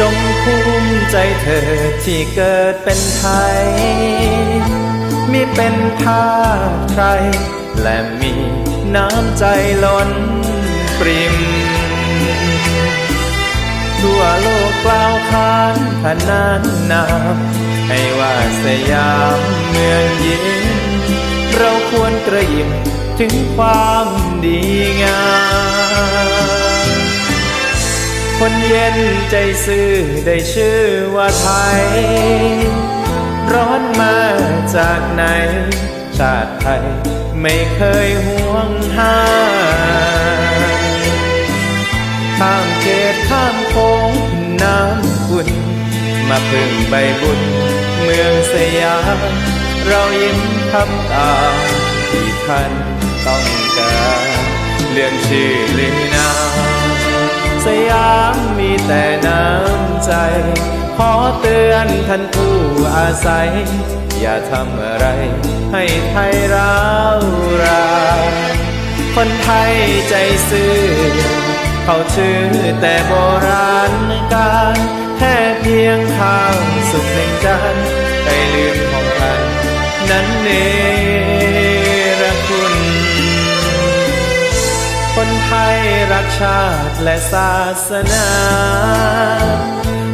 จงภูมิใจเธอที่เกิดเป็นไทย มีเป็นทาสใคร และมีน้ำใจล้นปริม ทั่วโลกกล่าวขานขนานนามให้ว่าสยามเมืองยิ้มเราควรกระยิมถึงความดีงาม คนเย็นใจซื่อได้ชื่อว่าไทย ร้อนมาจากไหน ชาติไทยไม่เคยห่วงห้าข้ามเขตข้ามโค้งน้ำคุณมาพึ่งใบบุญเมืองสยามเรายิ้มทำตาที่ท่านต้องการเรื่องชื่อลือนาม สยามมีแต่น้ำใจ ขอเตือนท่านผู้อาศัย อย่าทำอะไรให้ไทยร้าวรานคนไทยใจซื่อ เขาชื่อแต่โบราณการ แค่เพียงข้าวสุกหนึ่งจานได้ รักชาติและศาสนา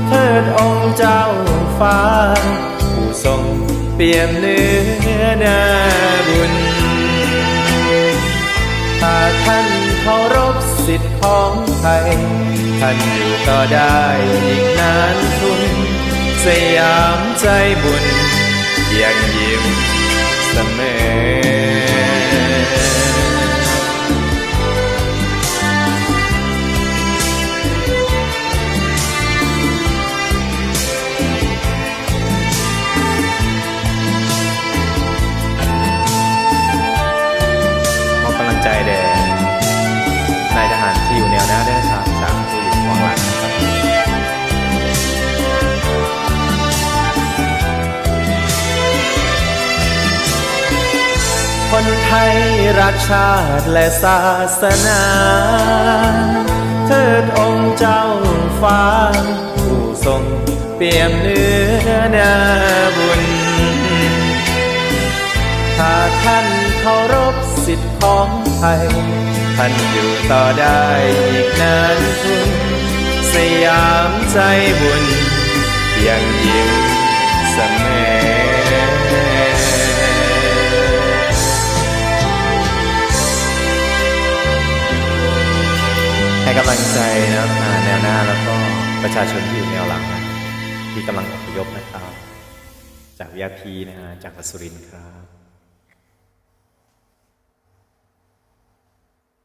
เทิดองค์เจ้าฟ้า ผู้ทรงเปี่ยมเนื้อนาบุญ ถ้าท่านเคารพสิทธิ์ของไทย ท่านอยู่ต่อได้อีกนานทุน สยามใจบุญยังยิ้ม คนไทยรักชาติและศาสนา เทิดองค์เจ้าฟ้า ผู้ทรงเปี่ยมเนื้อนาบุญ ถ้าท่านเคารพสิทธิของไทย ท่านอยู่ต่อได้อีกนานทุนสยามใจบุญ ยังยิ้มเสมอ กำลังใจนะครับแนวหน้าแล้วก็ประชาชนที่อยู่แนวหลังนะที่กำลังอพยพนะครับ จากวิทยาพีนะฮะจากสุรินทร์ครับ